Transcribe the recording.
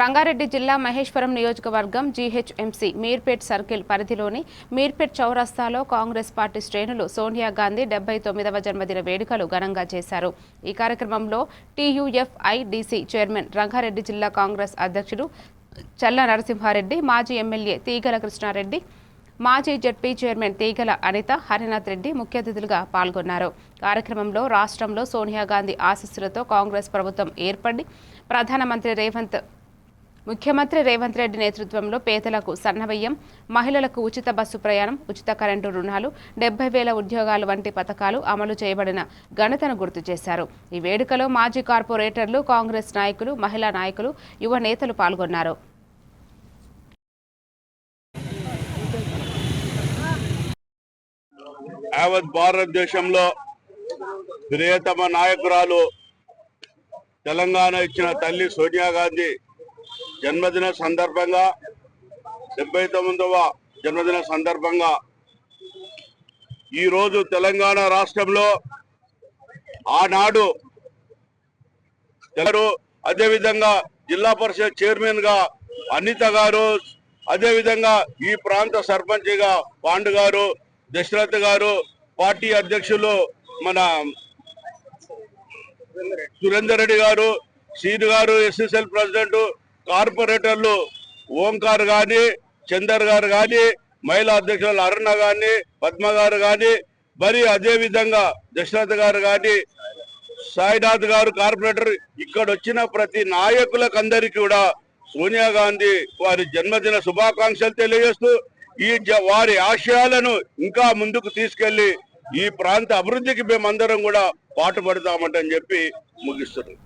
రంగారెడ్డి జిల్లా మహేశ్వరం నియోజకవర్గం GHMC Meerpet circle పరిధిలోని మీర్పేట్ చౌరస్తాలో కాంగ్రెస్ పార్టీ శ్రేణులు సోనియా గాంధీ డెబ్బై తొమ్మిదవ జన్మదిన వేడుకలు ఘనంగా చేశారు. ఈ కార్యక్రమంలో టీయూఎఫ్ఐడిసి చైర్మన్ రంగారెడ్డి జిల్లా కాంగ్రెస్ అధ్యక్షుడు చల్ల నరసింహారెడ్డి మాజీ ఎమ్మెల్యే తీగల కృష్ణారెడ్డి మాజీ జడ్పీ చైర్మన్ తీగల అనిత హరినాథ్ రెడ్డి ముఖ్య అతిథులుగా పాల్గొన్నారు. కార్యక్రమంలో రాష్ట్రంలో సోనియా గాంధీ ఆశీస్సులతో కాంగ్రెస్ ప్రభుత్వం ఏర్పడి ప్రధానమంత్రి రేవంత్ ముఖ్యమంత్రి రేవంత్ రెడ్డి నేతృత్వంలో పేదలకు సన్నబియ్యం మహిళలకు ఉచిత బస్సు ప్రయాణం ఉచిత కరెంటు రుణాలు డెబ్బై వేల ఉద్యోగాలు వంటి పథకాలు అమలు చేయబడిన ఘనతను గుర్తు చేశారు. ఈ వేడుకలో మాజీ కార్పొరేటర్లు కాంగ్రెస్ నాయకులు మహిళా నాయకులు యువ నేతలు పాల్గొన్నారు. యావత్ భారతదేశంలో ప్రియతమ నాయకురాలు తెలంగాణ ఇచ్చిన తల్లి సోనియా గాంధీ జన్మదిన సందర్భంగా డెబ్బై తొమ్మిదవ జన్మదిన సందర్భంగా ఈరోజు తెలంగాణ రాష్ట్రంలో ఆనాడు తెలరు అదేవిధంగా జిల్లా పరిషత్ చైర్మన్గా అనిత గారు అదేవిధంగా ఈ ప్రాంత సర్పంచ్గా పాండు గారు దశరథ్ గారు పార్టీ అధ్యక్షులు మన సురేందర్ రెడ్డి గారు సీను గారు ఎస్ఎస్ఎల్ ప్రెసిడెంట్ కార్పొరేటర్లు ఓంకార్ గాని చందర్ గారు గాని మహిళా అధ్యక్షులు అరుణ గాని పద్మ గారు గాని మరి అదే విధంగా దశరథ్ గారు గాని సాయినాథ్ గారు కార్పొరేటర్ ఇక్కడ వచ్చిన ప్రతి నాయకులకు అందరికీ కూడా సోనియా గాంధీ వారి జన్మదిన శుభాకాంక్షలు తెలియజేస్తూ ఈ జ- వారి ఆశయాలను ఇంకా ముందుకు తీసుకెళ్ళి ఈ ప్రాంత అభివృద్ధికి మేమందరం కూడా పాటుపడతామంటని చెప్పి ముగిస్తున్నాం.